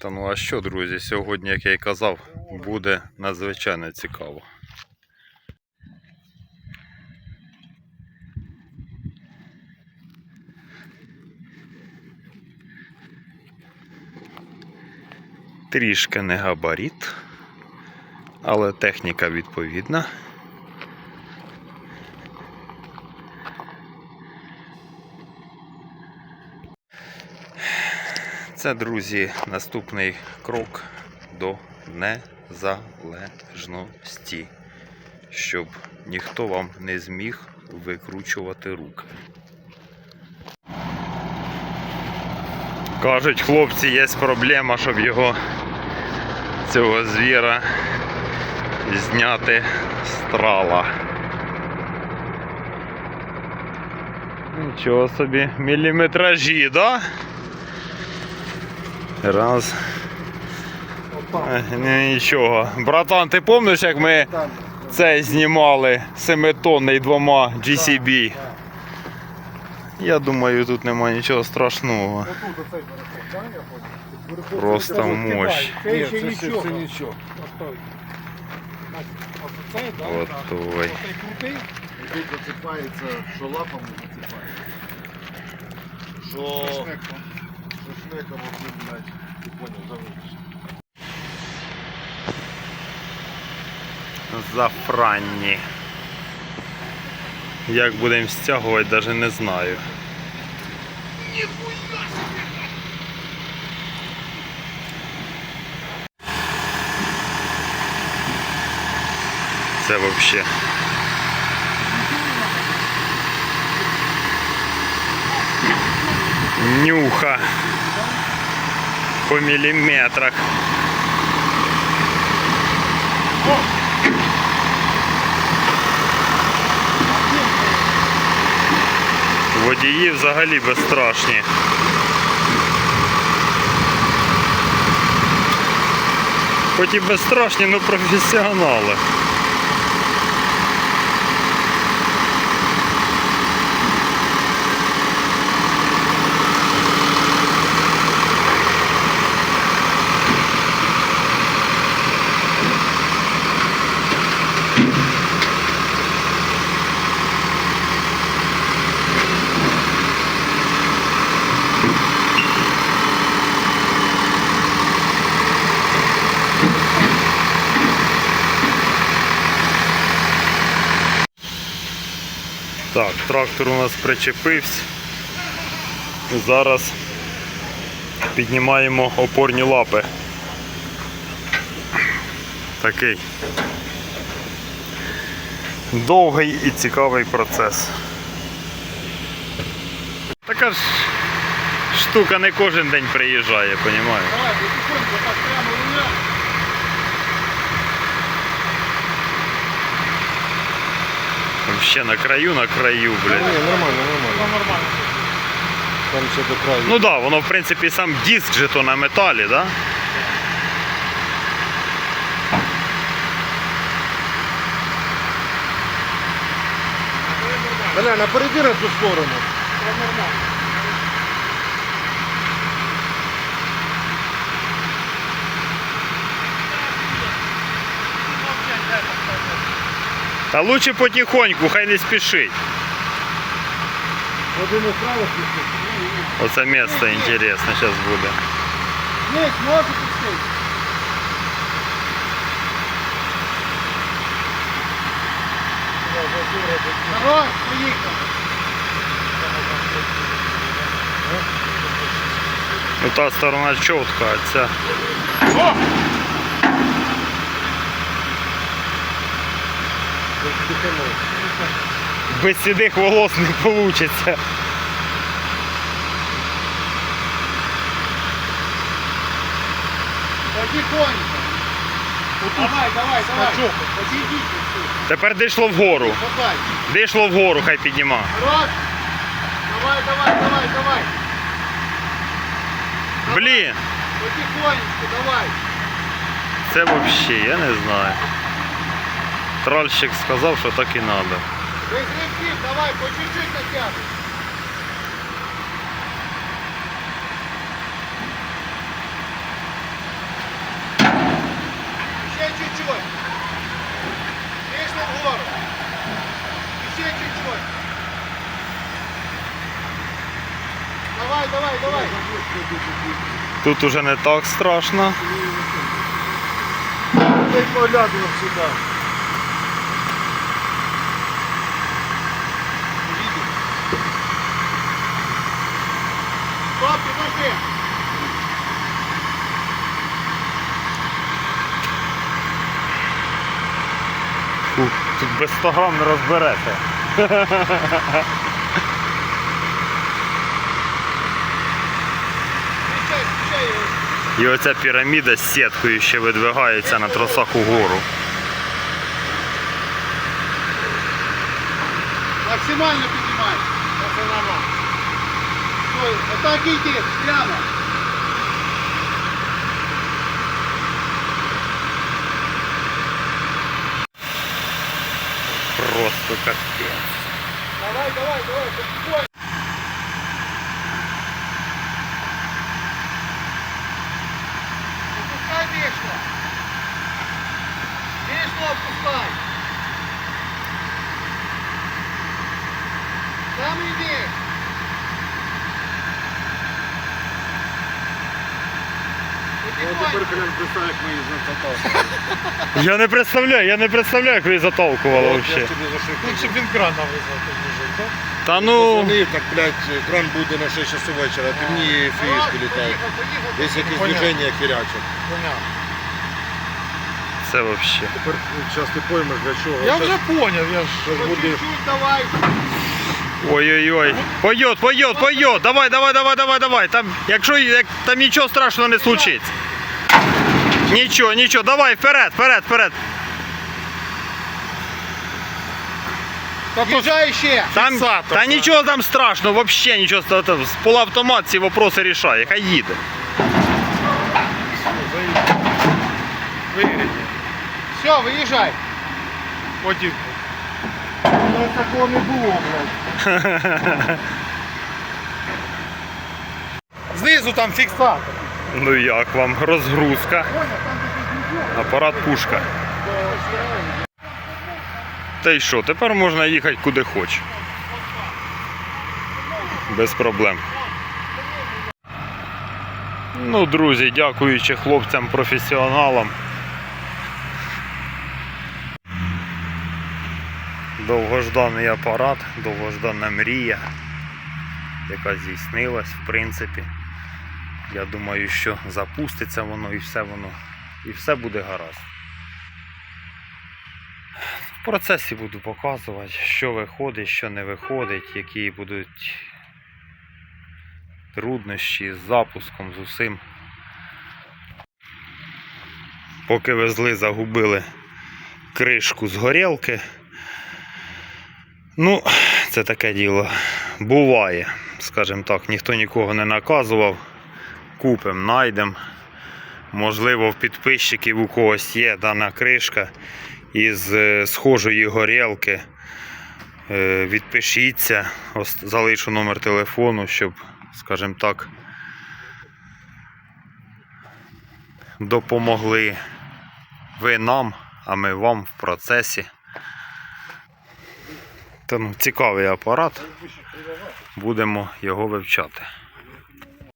Та ну а що, друзі, сьогодні, як я й казав, буде надзвичайно цікаво. Трішки не габарит, але техніка відповідна. Це, друзі, наступний крок до незалежності, щоб ніхто вам не зміг викручувати руки. Кажуть, хлопці, є проблема, щоб його цього звіра зняти з трала. Нічого собі, міліметражі, да? Раз. Е, Нічого. Братан, ти пам'ятаєш, як ми цей знімали 7-тонний двома GCB? Я думаю, тут нема нічого страшного. Просто мощь. Це Ні, ще це, нічого. це, це крутий. Тут зацепається, що лапами зацепається. Що Шнеком. блядь, ти понял, заводиш. Зафранні. Як будемо стягувати, навіть не знаю. Це взагалі. Нюха по міліметрах. Водії взагалі безстрашні. Хоч і безстрашні, але професіонали. Так, трактор у нас причепився. Зараз піднімаємо опорні лапи. Такий довгий і цікавий процес. Така ж штука не кожен день приїжджає, розумієш? Давай, потихоньку, так прямо руля. Вообще на краю, на краю, Ні, блядь. нормально, Ну, нормально. нормально. Там ще до краю. Ну да, воно в принципі сам диск же то на металі, да? Бля, напереді на ту сторону. Це нормально. Та лучше потихоньку, хай не спішить. Один справа пішов. Оце місце інтересне зараз буде. Ні, може пустити. Давай, поїхали. Ну та сторона чітка, а ця. О! Без сідих волос не вийде. Потихоньку. Давай, давай, давай. Подійдіть. Тепер де йшло вгору. Йшло вгору, хай підніма. Раз. Давай, давай, давай, давай. Блін, Потихонечку, давай. це взагалі, я не знаю тральщик сказав, що так і треба. Без грибків, давай, по чуть-чуть натягуй. Ще чуть-чуть. Пішли вгору. Ще чуть-чуть. Давай, давай, давай. Тут уже не так страшно. Ти поглядував сюди. Стоп. Фу, тут без 100 грам не розберете. І оця піраміда з сіткою ще видвигається на тросах угору. Максимально піднімай. Це нормально. Стой, отак прямо. Просто капець. Давай, давай, давай, Потихоньку. теперь, блин, представь, как мы из. Я не представляю, я не представляю, як ви її затолкували взагалі. Лучше б він крана визвав, тоді вже, так? Та ну, Позвонив, так, блядь, кран буде на 6 часов вечора, а темніє фішки літають. Десь якісь Понятно. движення херячать. Понятно. це взагалі. Тепер зараз ти поймеш для чого. Я Щас- вже поняв, я ж. щас буде чуть-чуть давай. Ой-ой-ой. Пойдет, пойдет, пойдет. Давай, давай, давай, давай, давай. Там, якщо як, там нічого страшного не случиться. Нічого, нічого, давай, вперед, вперед, вперед. Їжджай ще. Там, та да. нічого там страшного, взагалі нічого. З полуавтомат ці вопроси рішає, хай їде. вигріє. Все, виїжджай. Потім. Ну, такого не було, блядь. Знизу там фіксатор. Ну як вам розгрузка? Апарат пушка. Та й що, тепер можна їхати куди хоч. Без проблем. Ну, друзі, дякуючи хлопцям-професіоналам. Довгожданий апарат, довгождана мрія, яка здійснилась, в принципі. Я думаю, що запуститься воно і все воно, і все буде гаразд. В процесі буду показувати, що виходить, що не виходить, які будуть труднощі з запуском, з усім. Поки везли, загубили кришку з горілки. Ну, це таке діло. Буває, скажімо так, ніхто нікого не наказував купимо, знайдемо. Можливо, в підписчиків у когось є дана кришка із е, схожої горілки. Е, Відпишіться, залишу номер телефону, щоб, скажімо так, допомогли ви нам, а ми вам в процесі. Та, ну, цікавий апарат. Будемо його вивчати.